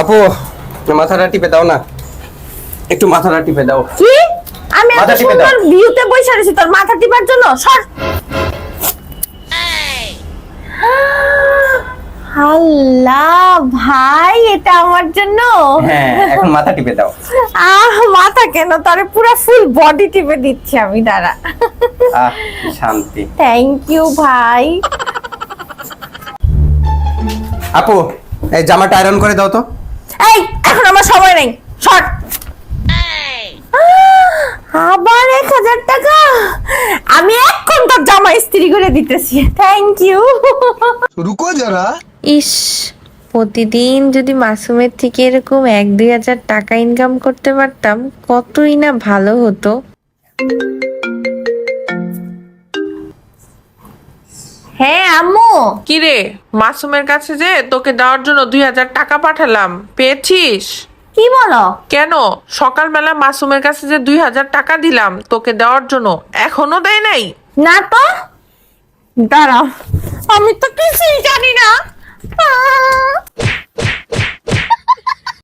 আপু মাথাটা টিপে দাও না। একটু মাথাটা টিপে দাও। কি? আমি এত সুন্দর। ভিউতে বসে রয়েছি তোর মাথা টিপার জন্য? সর। আল্লাহ ভাই এটা আমার জন্য? হ্যাঁ এখন মাথা টিপে দাও। আহ মাথা কেন? তোরে পুরো ফুল বডি টিপে দিচ্ছি আমি দাঁড়া। আহ শান্তি। থ্যাংক ইউ ভাই। আপু এই জামাটা আয়রন করে দাও তো। এই এখন আমার সময় নেই। শর্ট আবার এক হাজার টাকা? আমি এখন তোর জামা ইস্ত্রি করে দিতেছি। থ্যাংক ইউ রুকো যারা। ইস প্রতিদিন যদি মাসুমের থেকে এরকম এক দুই হাজার টাকা ইনকাম করতে পারতাম কতই না ভালো হতো। হ্যাঁ আম্মু। কিরে মাসুমের কাছে যে তোকে দেওয়ার জন্য দুই হাজার টাকা পাঠালাম পেয়েছিস? কি বলো? কেন? সকালবেলা মাসুমের কাছে যে দুই হাজার টাকা দিলাম তোকে দেওয়ার জন্য এখনও দেয় নাই? না তো? দাঁড়া আমি তো কিছুই জানি!